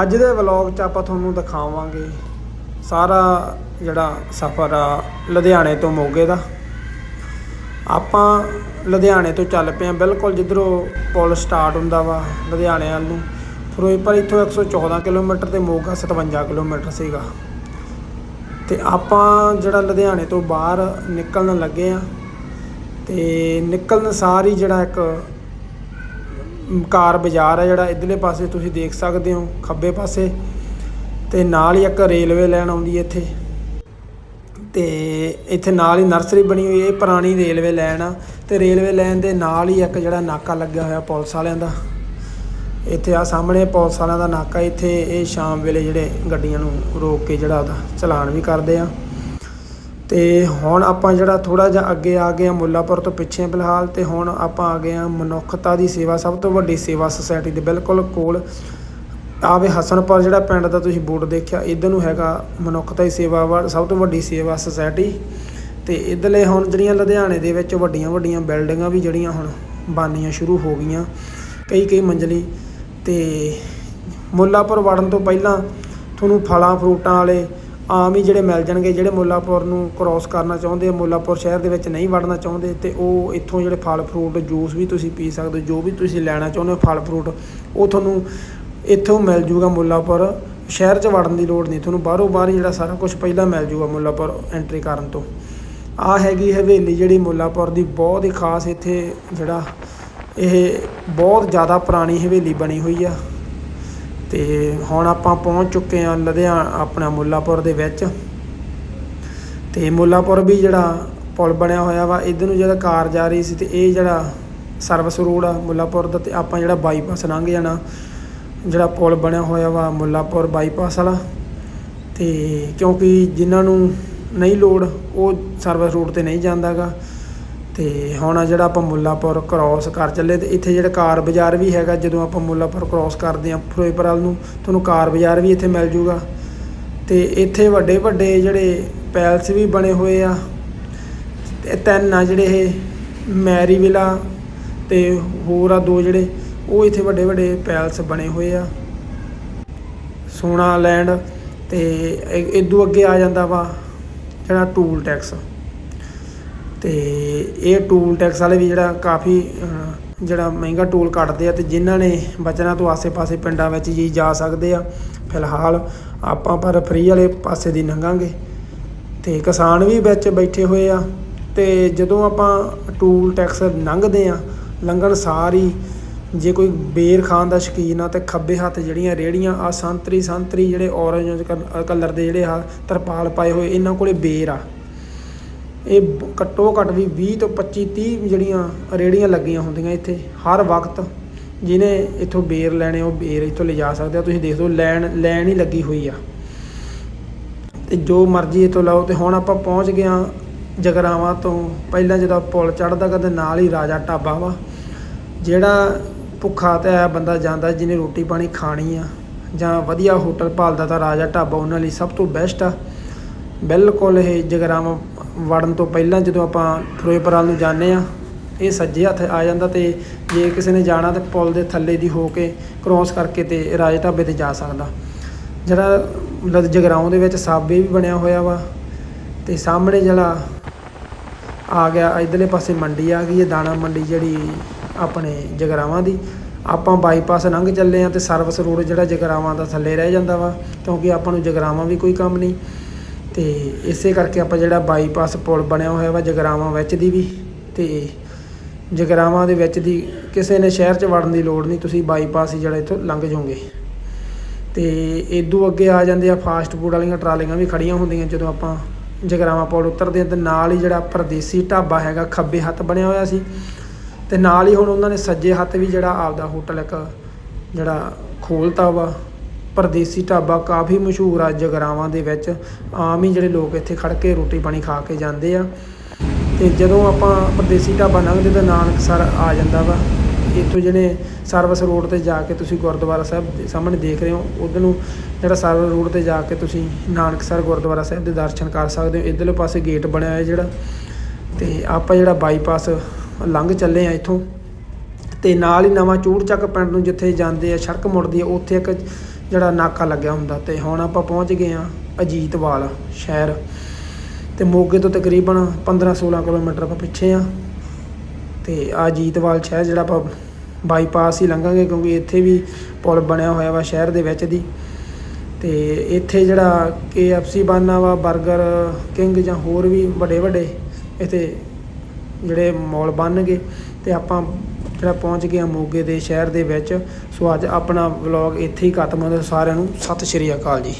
ਅੱਜ ਦੇ ਵਲੌਗ 'ਚ ਆਪਾਂ ਤੁਹਾਨੂੰ ਦਿਖਾਵਾਂਗੇ ਸਾਰਾ ਜਿਹੜਾ ਸਫ਼ਰ ਆ ਲੁਧਿਆਣੇ ਤੋਂ ਮੋਗੇ ਦਾ। ਆਪਾਂ ਲੁਧਿਆਣੇ ਤੋਂ ਚੱਲ ਪਏ ਆ ਬਿਲਕੁਲ ਜਿੱਧਰੋਂ ਪੁਲ ਸਟਾਰਟ ਹੁੰਦਾ ਵਾ ਲੁਧਿਆਣੇ ਵੱਲ ਨੂੰ। ਫਿਰੋਜ਼ਪੁਰ ਇੱਥੋਂ 114 ਕਿਲੋਮੀਟਰ ਤੇ ਮੋਗਾ 57 ਕਿਲੋਮੀਟਰ ਸੀਗਾ। ਤੇ ਆਪਾਂ ਜਿਹੜਾ ਲੁਧਿਆਣੇ ਤੋਂ ਬਾਹਰ ਨਿਕਲਣ ਲੱਗੇ ਆ ਤੇ ਨਿਕਲਣ ਸਾਰ ਹੀ ਜਿਹੜਾ ਇੱਕ ਕਾਰ ਬਾਜ਼ਾਰ ਹੈ ਜਿਹੜਾ, ਇਧਰਲੇ ਪਾਸੇ ਤੁਸੀਂ ਦੇਖ ਸਕਦੇ ਹੋ, ਖੱਬੇ ਪਾਸੇ। ਤੇ ਨਾਲ ਹੀ ਇੱਕ ਰੇਲਵੇ ਲਾਈਨ ਆਉਂਦੀ ਹੈ ਇੱਥੇ। ਤੇ ਇੱਥੇ ਨਾਲ ਹੀ ਨਰਸਰੀ ਬਣੀ ਹੋਈ ਹੈ, ਇਹ ਪੁਰਾਣੀ ਰੇਲਵੇ ਲਾਈਨ ਆ। ਤੇ ਰੇਲਵੇ ਲਾਈਨ ਦੇ ਨਾਲ ਹੀ ਇੱਕ ਜਿਹੜਾ ਨਾਕਾ ਲੱਗਿਆ ਹੋਇਆ ਪੁਲਿਸ ਵਾਲਿਆਂ ਦਾ। ਇੱਥੇ ਆ ਸਾਹਮਣੇ ਪੁਲਿਸ ਵਾਲਿਆਂ ਦਾ ਨਾਕਾ, ਇੱਥੇ ਇਹ ਸ਼ਾਮ ਵੇਲੇ ਜਿਹੜੇ ਗੱਡੀਆਂ ਨੂੰ ਰੋਕ ਕੇ ਜਿਹੜਾ ਉਹਦਾ ਚਲਾਨ ਵੀ ਕਰਦੇ ਆ। ਤੇ ਹੁਣ ਆਪਾਂ ਜਿਹੜਾ ਥੋੜਾ ਜਿਹਾ ਅੱਗੇ ਆ ਗਏ ਆ ਮੁੱਲਾਪੁਰ ਤੋਂ ਪਿੱਛੇ ਫਿਲਹਾਲ ਤੇ ਹੁਣ ਆਪਾਂ ਆ ਗਏ ਆ ਮਨੁੱਖਤਾ ਦੀ ਸੇਵਾ, ਸਭ ਤੋਂ ਵੱਡੀ ਸੇਵਾ ਸੁਸਾਇਟੀ ਦੇ ਬਿਲਕੁਲ ਕੋਲ। ਆਵੇ ਹਸਨਪੁਰ ਜਿਹੜਾ ਪਿੰਡ ਦਾ ਤੁਸੀਂ ਬੋਰਡ ਦੇਖਿਆ, ਇਧਰ ਨੂੰ ਹੈਗਾ ਮਨੁੱਖਤਾ ਦੀ ਸੇਵਾ ਵਾ ਸਭ ਤੋਂ ਵੱਡੀ ਸੇਵਾ ਸੁਸਾਇਟੀ ਤੇ ਇਧਰਲੇ ਹੁਣ ਜਿਹੜੀਆਂ ਲੁਧਿਆਣੇ ਦੇ ਵਿੱਚ ਵੱਡੀਆਂ ਵੱਡੀਆਂ ਬਿਲਡਿੰਗਾਂ ਵੀ ਜਿਹੜੀਆਂ ਹੁਣ ਬਣਨੀਆਂ ਸ਼ੁਰੂ ਹੋ ਗਈਆਂ, ਕਈ ਕਈ ਮੰਜ਼ਲੀ। ਤੇ ਮੁੱਲਾਪੁਰ ਵੜਨ ਤੋਂ ਪਹਿਲਾਂ ਤੁਹਾਨੂੰ ਫਲਾਂ, ਫਰੂਟਾਂ ਵਾਲੇ ਆਮ ਹੀ ਜਿਹੜੇ ਮਿਲ ਜਾਣਗੇ, ਜਿਹੜੇ ਮੁੱਲਾਪੁਰ ਨੂੰ ਕ੍ਰਾਸ ਕਰਨਾ ਚਾਹੁੰਦੇ ਆ, ਮੁੱਲਾਪੁਰ ਸ਼ਹਿਰ ਦੇ ਵਿੱਚ ਨਹੀਂ ਵੜਨਾ ਚਾਹੁੰਦੇ, ਤੇ ਉਹ ਇੱਥੋਂ ਜਿਹੜੇ ਫਲ ਫਰੂਟ ਜੂਸ ਵੀ ਤੁਸੀਂ ਪੀ ਸਕਦੇ ਹੋ, ਜੋ ਵੀ ਤੁਸੀਂ ਲੈਣਾ ਚਾਹੁੰਦੇ ਹੋ ਫਲ ਫਰੂਟ ਉਹ ਤੁਹਾਨੂੰ ਇੱਥੋਂ ਮਿਲ ਜੂਗਾ ਮੁੱਲਾਪੁਰ। ਸ਼ਹਿਰ 'ਚ ਵੜਨ ਦੀ ਲੋੜ ਨਹੀਂ, ਤੁਹਾਨੂੰ ਬਾਹਰੋਂ ਬਾਹਰ ਹੀ ਜਿਹੜਾ ਸਾਰਾ ਕੁਝ ਪਹਿਲਾਂ ਮਿਲ ਜੂਗਾ ਮੁੱਲਾਪੁਰ ਐਂਟਰੀ ਕਰਨ ਤੋਂ। ਆ ਹੈਗੀ ਹਵੇਲੀ ਜਿਹੜੀ ਮੁੱਲਾਪੁਰ ਦੀ, ਬਹੁਤ ਹੀ ਖਾਸ ਇੱਥੇ ਜਿਹੜਾ ਇਹ ਬਹੁਤ ਜ਼ਿਆਦਾ ਪੁਰਾਣੀ ਹਵੇਲੀ ਬਣੀ ਹੋਈ ਆ। ਤੇ ਹੁਣ ਆਪਾਂ ਪਹੁੰਚ ਚੁੱਕੇ ਆ ਲੁਧਿਆਣਾ ਆਪਣਾ ਮੁੱਲਾਪੁਰ ਦੇ ਵਿੱਚ। ਤੇ ਮੁੱਲਾਪੁਰ ਵੀ ਜਿਹੜਾ ਪੁਲ ਬਣਿਆ ਹੋਇਆ ਵਾ, ਇਧਰ ਨੂੰ ਜਿਹੜਾ ਕਾਰ ਜਾ ਰਹੀ ਸੀ ਤੇ ਇਹ ਜਿਹੜਾ ਸਰਵਿਸ ਰੋਡ ਆ ਮੁੱਲਾਪੁਰ ਦਾ ਤੇ ਆਪਾਂ ਜਿਹੜਾ ਬਾਈਪਾਸ ਲੰਘ ਜਾਣਾ, ਜਿਹੜਾ ਪੁਲ ਬਣਿਆ ਹੋਇਆ ਵਾ ਮੁੱਲਾਪੁਰ ਬਾਈਪਾਸ ਵਾਲਾ। ਤੇ ਕਿਉਂਕਿ ਜਿਨ੍ਹਾਂ ਨੂੰ ਨਹੀਂ ਲੋੜ, ਉਹ ਸਰਵਿਸ ਰੋਡ ਤੇ ਨਹੀਂ ਜਾਂਦਾਗਾ ਤੇ ਹੁਣ ਜਿਹੜਾ ਆਪਾਂ ਮੁੱਲਾਪੁਰ ਕ੍ਰਾਸ ਕਰ ਚੱਲੇ ਤੇ ਇੱਥੇ ਜਿਹੜਾ ਕਾਰ ਬਾਜ਼ਾਰ ਵੀ ਹੈਗਾ, ਜਦੋਂ ਆਪਾਂ ਮੁੱਲਾਪੁਰ ਕ੍ਰਾਸ ਕਰਦੇ ਆ ਫਿਰੋਜ਼ਪੁਰ ਵੱਲ ਨੂੰ, ਤੁਹਾਨੂੰ ਕਾਰ ਬਾਜ਼ਾਰ ਵੀ ਇੱਥੇ ਮਿਲ ਜੂਗਾ। ਤੇ ਇੱਥੇ ਵੱਡੇ ਵੱਡੇ ਜਿਹੜੇ ਪੈਲਸ ਵੀ ਬਣੇ ਹੋਏ ਆ। ਤੇ ਤਿੰਨ ਆ ਜਿਹੜੇ ਇਹ ਮੈਰੀ ਵਿਲਾ ਤੇ ਹੋਰ ਆ ਦੋ ਜਿਹੜੇ, ਉਹ ਇੱਥੇ ਵੱਡੇ ਵੱਡੇ ਪੈਲਸ ਬਣੇ ਹੋਏ ਆ। ਸੋਨਾ ਲੈਂਡ ਤੇ ਇ- ਇਦੋਂ ਅੱਗੇ ਆ ਜਾਂਦਾ ਵਾ ਜਿਹੜਾ ਟੂਲ ਟੈਕਸ। ਤੇ ਇਹ ਟੂਲ ਟੈਕਸ ਵਾਲੇ ਵੀ ਜਿਹੜਾ ਕਾਫੀ ਜਿਹੜਾ ਮਹਿੰਗਾ ਟੂਲ ਕੱਟਦੇ ਆ ਤੇ ਜਿਨ੍ਹਾਂ ਨੇ ਬਚਨਾਂ ਤੋਂ ਆਸੇ-ਪਾਸੇ ਪਿੰਡਾਂ ਵਿੱਚ ਜੀ ਜਾ ਸਕਦੇ ਆ, ਫਿਲਹਾਲ ਆਪਾਂ ਪਰ ਫਰੀ ਵਾਲੇ ਪਾਸੇ ਦੀ ਲੰਘਾਂਗੇ ਤੇ ਕਿਸਾਨ ਵੀ ਵਿੱਚ ਬੈਠੇ ਹੋਏ ਆ, ਤੇ ਜਦੋਂ ਆਪਾਂ ਟੂਲ ਟੈਕਸ ਲੰਘਦੇ ਆ, ਲੰਘਣ ਸਾਰੀ ਜੇ ਕੋਈ ਬੇਰ ਖਾਣ ਦਾ ਸ਼ੌਕੀਨ ਆ ਤੇ ਖੱਬੇ ਹੱਥ ਜਿਹੜੀਆਂ ਰੇੜੀਆਂ ਆ ਸੰਤਰੀ ਸੰਤਰੀ ਜਿਹੜੇ ਔਰੇਂਜ ਕਲਰ ਦੇ ਜਿਹੜੇ ਆ ਤਰਪਾਲ ਪਾਏ ਹੋਏ, ਇਹਨਾਂ ਕੋਲੇ ਬੇਰ ਆ। ਇਹ ਘੱਟੋ ਘੱਟ ਵੀ 20 ਤੋਂ 25 30 ਜਿਹੜੀਆਂ ਰੇੜੀਆਂ ਲੱਗੀਆਂ ਹੁੰਦੀਆਂ ਇੱਥੇ ਹਰ ਵਕਤ, ਜਿਹਨੇ ਇੱਥੋਂ ਬੇਰ ਲੈਣੇ, ਉਹ ਬੇਰ ਇੱਥੋਂ ਲਿਜਾ ਸਕਦੇ ਆ। ਤੁਸੀਂ ਦੇਖ ਲਓ, ਲੈਣ ਲੈਣ ਹੀ ਲੱਗੀ ਹੋਈ ਆ। ਤੇ ਜੋ ਮਰਜ਼ੀ ਇੱਥੋਂ ਲਓ। ਤੇ ਹੁਣ ਆਪਾਂ ਪਹੁੰਚ ਗਏ ਆ ਜਗਰਾਵਾਂ ਤੋਂ। ਪਹਿਲਾਂ ਜਦੋਂ ਪੁਲ ਚੜਦਾ ਕਦੇ ਨਾਲ ਹੀ ਰਾਜਾ ਢਾਬਾ ਵਾ। ਜਿਹੜਾ ਭੁੱਖਾ ਤੇ ਆਇਆ ਬੰਦਾ ਜਾਂਦਾ, ਜਿਹਨੇ ਰੋਟੀ ਪਾਣੀ ਖਾਣੀ ਆ, ਜਾਂ ਵਧੀਆ ਹੋਟਲ ਭਾਲਦਾ ਤਾਂ ਰਾਜਾ ਢਾਬਾ ਉਹਨਾਂ ਲਈ ਸਭ ਤੋਂ ਬੈਸਟ ਆ। ਬਿਲਕੁਲ ਇਹ ਜਗਰਾਵਾਂ ਵੜਨ ਤੋਂ ਪਹਿਲਾਂ ਜਦੋਂ ਆਪਾਂ ਫਿਰੋਜ਼ਪੁਰ ਨੂੰ ਜਾਂਦੇ ਆ ਇਹ ਸੱਜੇ ਹੱਥ ਆ ਜਾਂਦਾ ਤੇ ਜੇ ਕਿਸੇ ਨੇ ਜਾਣਾ ਤੇ ਪੁਲ ਦੇ ਥੱਲੇ ਦੀ ਹੋ ਕੇ ਕ੍ਰੋਸ ਕਰਕੇ ਤੇ ਰਾਜ ਢਾਬੇ ਤੇ ਜਾ ਸਕਦਾ। ਜਿਹੜਾ ਲਦ ਜਗਰਾਉਂ ਦੇ ਵਿੱਚ ਸਾਬੇ ਵੀ ਬਣਿਆ ਹੋਇਆ ਵਾ ਤੇ ਸਾਹਮਣੇ ਜਿਹੜਾ ਆ ਗਿਆ, ਇਧਰਲੇ ਪਾਸੇ ਮੰਡੀ ਆ ਗਈ ਹੈ ਦਾਣਾ ਮੰਡੀ ਜਿਹੜੀ ਆਪਣੇ ਜਗਰਾਵਾਂ ਦੀ, ਆਪਾਂ ਬਾਈਪਾਸ ਲੰਘ ਚੱਲੇ ਆ ਤੇ ਸਰਵਿਸ ਰੋਡ ਜਿਹੜਾ ਜਗਰਾਵਾਂ ਦਾ ਥੱਲੇ ਰਹਿ ਜਾਂਦਾ ਵਾ, ਕਿਉਂਕਿ ਆਪਾਂ ਨੂੰ ਜਗਰਾਵਾਂ ਵੀ ਕੋਈ ਕੰਮ ਨਹੀਂ। ਤੇ ਇਸੇ ਕਰਕੇ ਆਪਾਂ ਜਿਹੜਾ ਬਾਈਪਾਸ ਪੁਲ ਬਣਿਆ ਹੋਇਆ ਵਾ ਜਗਰਾਵਾਂ ਵਿੱਚ ਦੀ ਵੀ, ਤੇ ਜਗਰਾਵਾਂ ਦੇ ਵਿੱਚ ਦੀ ਕਿਸੇ ਨੇ ਸ਼ਹਿਰ 'ਚ ਵੜਨ ਦੀ ਲੋੜ ਨਹੀਂ, ਤੁਸੀਂ ਬਾਈਪਾਸ ਹੀ ਜਿਹੜਾ ਇੱਥੋਂ ਲੰਘ ਜਾਓਗੇ। ਤੇ ਇਦੋਂ ਅੱਗੇ ਆ ਜਾਂਦੇ ਆ ਫਾਸਟ ਫੂਡ ਵਾਲੀਆਂ ਟਰਾਲੀਆਂ ਵੀ ਖੜੀਆਂ ਹੁੰਦੀਆਂ ਜਦੋਂ ਆਪਾਂ ਜਗਰਾਵਾਂ ਪੁਲ ਉਤਰਦੇ ਆ, ਤੇ ਨਾਲ ਹੀ ਜਿਹੜਾ ਪਰਦੇਸੀ ਢਾਬਾ ਹੈਗਾ, ਖੱਬੇ ਹੱਥ ਬਣਿਆ ਹੋਇਆ ਸੀ। ਤੇ ਨਾਲ ਹੀ ਹੁਣ ਉਹਨਾਂ ਨੇ ਸੱਜੇ ਹੱਥ ਵੀ ਜਿਹੜਾ ਆਪਦਾ ਹੋਟਲ ਇੱਕ ਜਿਹੜਾ ਖੋਲਤਾ ਵਾ ਪਰਦੇਸੀ ਢਾਬਾ ਕਾਫੀ ਮਸ਼ਹੂਰ ਆ, ਜਗਰਾਵਾਂ ਦੇ ਵਿੱਚ। ਆਮ ਹੀ ਜਿਹੜੇ ਲੋਕ ਇੱਥੇ ਖੜ ਕੇ ਰੋਟੀ ਪਾਣੀ ਖਾ ਕੇ ਜਾਂਦੇ ਆ। ਤੇ ਜਦੋਂ ਆਪਾਂ ਪਰਦੇਸੀ ਢਾਬਾ ਲੰਘਦੇ ਤਾਂ ਨਾਨਕਸਰ ਆ ਜਾਂਦਾ ਵਾ। ਇੱਥੋਂ ਜਿਹੜੇ ਸਰਵਿਸ ਰੋਡ ਤੇ ਜਾ ਕੇ ਤੁਸੀਂ ਗੁਰਦੁਆਰਾ ਸਾਹਿਬ ਦੇ ਸਾਹਮਣੇ ਦੇਖ ਰਹੇ ਹੋ, ਉਧਰ ਨੂੰ ਜਿਹੜਾ ਸਰਵਿਸ ਰੋਡ ਤੇ ਜਾ ਕੇ ਤੁਸੀਂ ਨਾਨਕਸਰ ਗੁਰਦੁਆਰਾ ਸਾਹਿਬ ਦੇ ਦਰਸ਼ਨ ਕਰ ਸਕਦੇ ਹੋ। ਇਧਰਲੇ ਪਾਸੇ ਗੇਟ ਬਣਿਆ ਹੋਇਆ ਜਿਹੜਾ। ਤੇ ਆਪਾਂ ਜਿਹੜਾ ਬਾਈਪਾਸ ਲੰਘ ਚੱਲੇ ਆ ਇੱਥੋਂ। ਤੇ ਨਾਲ ਹੀ ਨਵਾਂ ਚੂੜ ਚੱਕ ਪਿੰਡ ਨੂੰ ਜਿੱਥੇ ਜਾਂਦੇ ਆ, ਸੜਕ ਮੁੜਦੀ ਆ, ਉੱਥੇ ਇੱਕ ਜਿਹੜਾ ਨਾਕਾ ਲੱਗਿਆ ਹੁੰਦਾ ਤੇ ਹੁਣ ਆਪਾਂ ਪਹੁੰਚ ਗਏ ਆ ਅਜੀਤਵਾਲ ਸ਼ਹਿਰ ਤੇ ਮੋਗੇ ਤੋਂ ਤਕਰੀਬਨ 15-16 ਕਿਲੋਮੀਟਰ ਆਪਾਂ ਪਿੱਛੇ ਆ ਤੇ ਆ ਅਜੀਤਵਾਲ ਸ਼ਹਿਰ ਜਿਹੜਾ ਆਪਾਂ ਬਾਈਪਾਸ ਹੀ ਲੰਘਾਂਗੇ ਕਿਉਂਕਿ ਇੱਥੇ ਵੀ ਪੁਲ ਬਣਿਆ ਹੋਇਆ ਵਾ ਸ਼ਹਿਰ ਦੇ ਵਿੱਚ ਦੀ। ਤੇ ਇੱਥੇ ਜਿਹੜਾ KFC ਬਾਨਾ ਵਾ 버ਗਰ ਕਿੰਗ ਜਾਂ ਹੋਰ ਵੀ ਵੱਡੇ ਵੱਡੇ ਇੱਥੇ ਜਿਹੜੇ ਮੌਲ ਬਣਨਗੇ ਤੇ ਆਪਾਂ ਜਿਹੜਾ ਪਹੁੰਚ ਗਿਆ ਮੋਗੇ ਦੇ ਸ਼ਹਿਰ ਦੇ ਵਿੱਚ, ਸੋ ਅੱਜ ਆਪਣਾ ਵਲੌਗ ਇੱਥੇ ਹੀ ਖਤਮ ਹੁੰਦਾ। ਸਾਰਿਆਂ ਨੂੰ ਸਤਿ ਸ਼੍ਰੀ ਅਕਾਲ ਜੀ।